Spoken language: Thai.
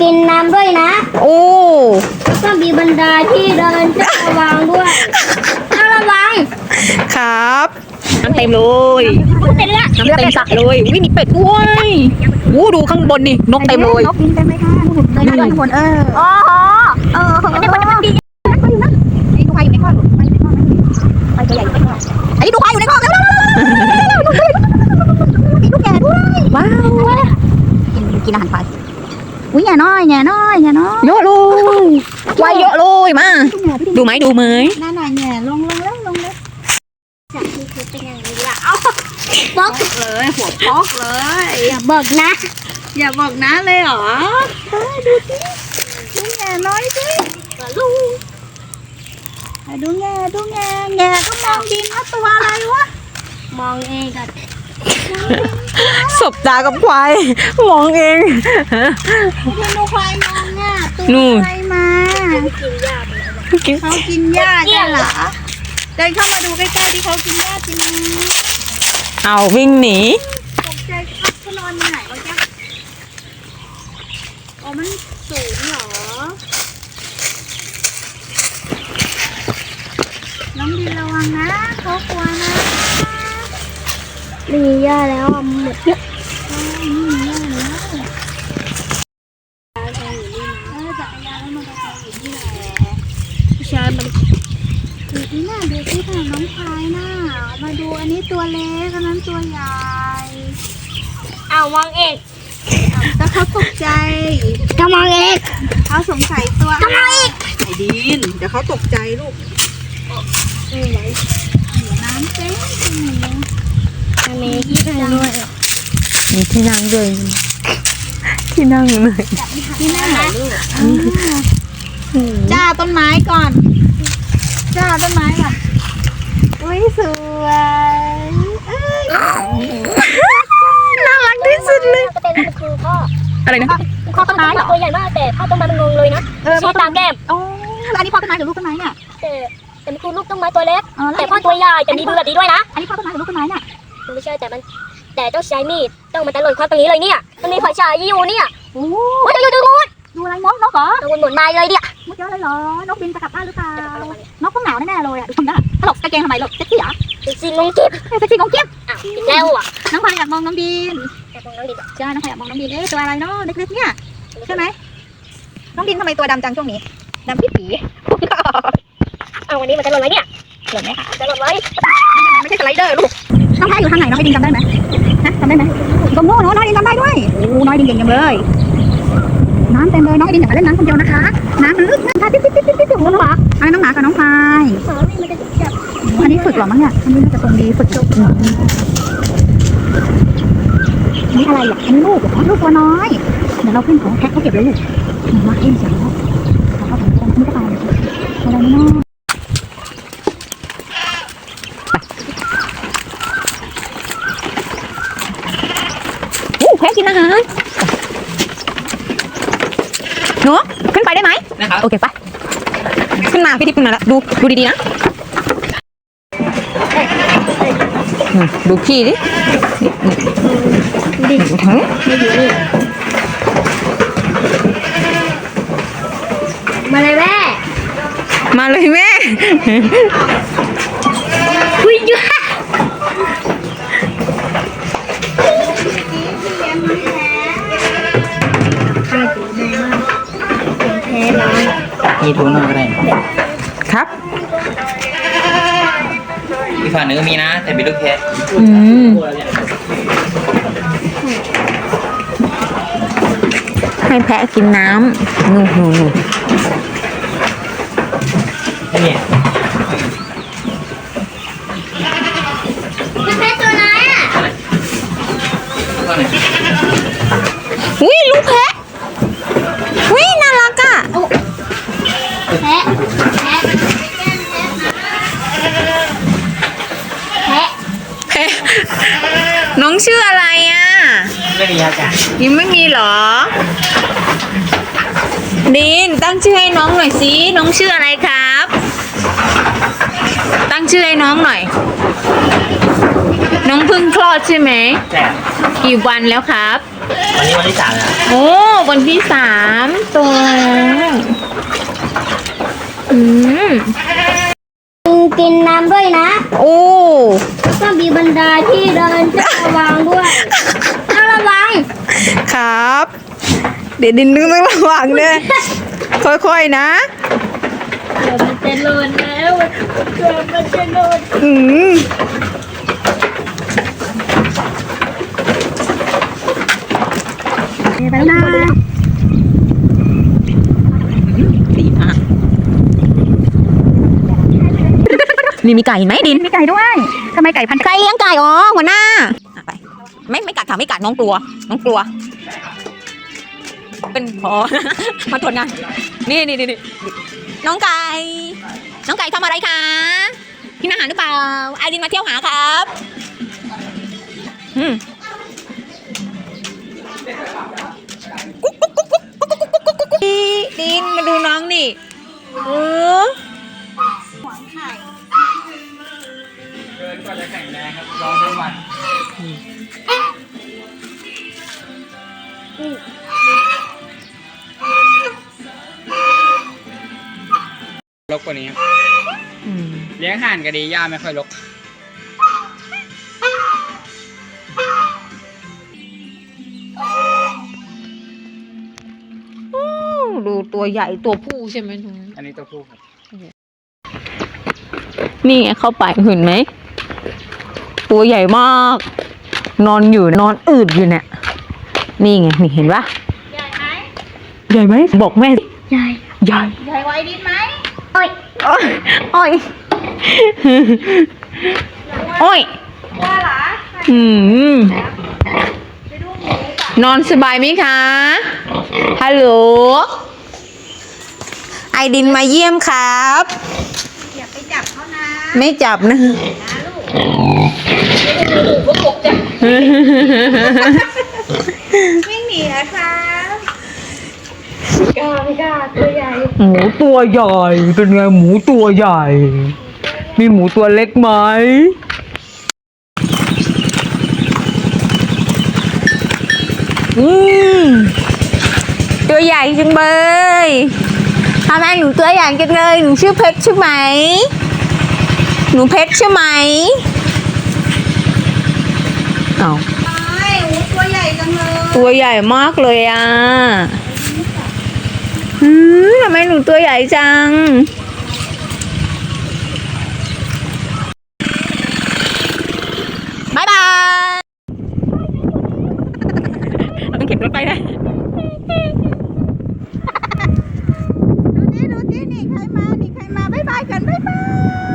กินน้ำด้วยนะ โอ้ แล้วก็มีบันไดที่เดินต้องระวังด้วยต้องระวังครับน้ำเต็มเลยเป็นละน้ำเต็มสระเลยวิมีเป็ดด้วยวู้ดูข้างบนนี่นกเต็มเลยนกบินเต็มเลยค่ะเลยนะทุกคนเออโอ้โหเออจะเป็นคนที่มันดีนี่ดูควายอยู่ในคอกไปในคอกไปตัวใหญ่อยู่ในคอกอันนี้ดูควายอยู่ในคอกแล้วมีลูกแก่ด้วยว้าวกินกินอาหารควายอุ้ยแง่น้อยแง่น้อยแง่น้อยเยอะเลยไวา ยเยอะเลยมาดูไหมดูไหมนั่นหน่อยแง่ลงลงแล้วลงแล้วจากที่คือเป็นอย่างนี้ละเอาบล็อกเลยหัวพอกเลย อย่าบอกนะ อย่าบอกนะเลยเหรอเฮ้ยดูสิดูแง่น้อยสิลูกดูแง่ดูแง่แง่ก็มองดินว่าตัวอะไรวะ มองเองกัน สบตากับควายมองเองไม่ดูควายมองอะตัวนู่นอะไรมากินยาไปแล้วเขากินหญ้ากันเหรอเดินเข้ามาดูใกล้ๆที่เขากินหญ้าจริงไหมเอาวิ่งหนีตกใจครับเขานอนอยู่ไหนวะจ๊ะอ๋อมันสูงเหรอ น้องดินระวังนะเขากลัวนะ มียาแล้วอะหมดเยอะเออนี่หญ้าแล้วเออจักรยานแล้วมันก็ไปอยู่ที่นผู้ชายมันดูที่หน้าดูที่ทางน้องพายน่ะมาดูอันนี้ตัวเล็กอันนั้นตัวใหญ่เอามองเองแล้วเขาตกใจก็มองเองเขาสงสัยตัวก็มองเองไอ้ดินเดี๋ยวเขาตกใจลูกไม่ไหวน้ำเจ๊งมี ที่ทางด้วยมีที่นั่งด้วย ที่นั่งเลยที่หน้าลูกจ้าต้นไม้ก่อน จ้าต้นไม้ก่อนอุ้ยสวยเอ้ยน่ารักที่สุดเลยก็เป็นคือพ่ออะไรนะพ่อต้นไม้เหรอตัวใหญ่มากแต่พ่อต้นไม้มันงงเลยนะเออพ่อชี้ตามแก้มโอ้แล้วอันนี้พ่อต้นไม้หรือลูกต้นไม้เนี่ยแต่แต่มันคือลูกต้นไม้ตัวเล็กอ๋อแล้วแต่พ่อตัวใหญ่แต่มีดูแบบนี้ด้วยนะอันนี้พ่อต้นไม้หรือลูกต้นไม้เนี่ย มันไม่ใช่แต่มัน แต่ต้องใช้มีดต้องมันตะลนความตรงนี้เลยเนี่ยมันมีไฟฉายอยู่เนี่ยโอ้โอ้ยอยู่ตรงนู้นดูอะไรนกนกเหรอตรงบนหมุนมาเลยเนี่ยนกเยอะเลยเหรอนกบินจะกลับบ้านหรือเปล่านกต้องหนาวแน่ๆเลยอะดูทำหน้าถลกกางเกงทำไมลูกเซ็กซี่เหรอจริงๆงงเก็บเซ็กซี่งงเกี้ยมอ้าวอีกแล้วอะน้องพายอยากมองน้องดินแต่มองน้องดิบใช่น้องพายอยากมองน้องดินเอ๊ะตัวอะไรเนาะเล็กๆเนี่ยใช่ไหมน้องดินทำไมตัวดำจังช่วงนี้ดำพี่ผีเอาวันนี้มันจะหล่นไหมเนี่ยเห็นไหมคะจะหล่นไหมไม่ใช่สไลเดอร์ลูก น้องพายอยู่ทางไหนน้องไอดินจำได้ไหมฮะจำได้ไหมตรงโน้นเนาะน้องไอดินจำได้ด้วยโอ้น้องไอดินเก่งจังเลย น้ำเต็มเลยน้องไอดินอย่ามาเล่นน้ำคนเดียวนะคะ น้ำมันลึกนะคะติ๊ดติ๊ดติ๊ดติ๊ดติ๊ดน้องหมาอันนี้น้องหมากับน้องพายอันนี้ฝึกหรอมั้งเนี่ยอันนี้น่าจะตรงดีฝึกจบนี่อะไรอะอันนี้ลูกเหรอลูกตัวน้อยเดี๋ยวเราขึ้นของแพ็คเขาเก็บเลยลูกหนูมาเอ็นเสียงแล้วแล้วก็ถึงตรงนี้ก็ตายอะไรเนาะ อู้แพ้กินอาหารหนูขึ้นไปได้ไหม นะครับ โอเคไปขึ้นมาพี่ทิพย์ขึ้นมาแล้วดูดูดีๆนะอืมดูพี่ดิดิทั้งมาเลยแม่ มาเลยแม่คุยอยู่ มีทุนมาก็ได้ครับ อีกฝั่งหนึ่งก็มีนะ แต่เป็นลูกแพะอืม ให้แพะกินน้ำนู่นนู่นนู่นนี่มัน น้องชื่ออะไรอะ ไม่มียาจ่ายังไม่มีเหรอ ดินตั้งชื่อให้น้องหน่อยสิ น้องชื่ออะไรครับ ตั้งชื่อให้น้องหน่อย น้องเพึ่งคลอดใช่ไหมใช่กี่วันแล้วครับ วันนี้วันที่สามแล้วโอ้ วันที่สามตัวแล้วอืม กินน้ำด้วยนะ โอ้แล้วก็มี บันไดที่เดินต้องระวังด้วยต้องระวังครับ เดี๋ยวดินนึงต้องระวังเลยค่อยๆนะเดี๋ยวมันจะหล่นแล้วเดี๋ยวมันจะหล่นอืมไปแล้วนะดีมากนี่มีไก่ไหมดินมีไก่ด้วย ทำไมไก่พันธุ์ใครเลี้ยงไก่อ๋อหัวหน้าอะไป ไม่ไม่กัดค่ะไม่กัดน้องกลัว น้องกลัว เป็นพอ มาตรวจงานนี่นี่นี่นี่น้องไก่ น้องไก่ทำอะไรคะกินอาหารหรือเปล่าไอดินมาเที่ยวหาครับอืมกุ๊กกุ๊กกุ๊กกุ๊กกุ๊กกุ๊กกุ๊กกุ๊กดินมาดูน้องนี่เออ ก็จะแข็งแรงครับร้องทั้งวันลกกว่านี้ครับอืมเลี้ยงห่านก็ดีย่าไม่ค่อยลกดูตัวใหญ่ตัวผู้ใช่ไหมตรงนั้นอันนี้ตัวผู้ครับ นี่ไงเข้าไปเห็นไหม ตัวใหญ่มาก นอนอยู่นอนอืดอยู่เนี่ย นี่ไง นี่เห็นปะใหญ่ไหมใหญ่ไหมบอกแม่สิใหญ่ ใหญ่ ใหญ่ไว้ดินไหมโอ้ยโอ้ยโอ้ยโอ้ยว่าหรออืมนอนสบายไหมคะ ฮัลโหล ไอดินมาเยี่ยมครับ อย่าไปจับเขานะ ไม่จับนะ วิ่งหนีนะคะกล้าไม่กล้าตัวใหญ่หมูตัวใหญ่เป็นไงหมูตัวใหญ่ มีหมูตัวเล็กไหมอืมตัวใหญ่จังเลยทำไมหนูตัวใหญ่จังเลยหนูชื่อเพชรใช่ไหม หนูเพชรใช่ไหม ตัวใหญ่มากเลยอะอืทำไมหนูตัวใหญ่จังบายบายต้องเข็นรถไปนะดูดิดูดินี่ใครมา นี่ใครมาบายบายกันบายบาย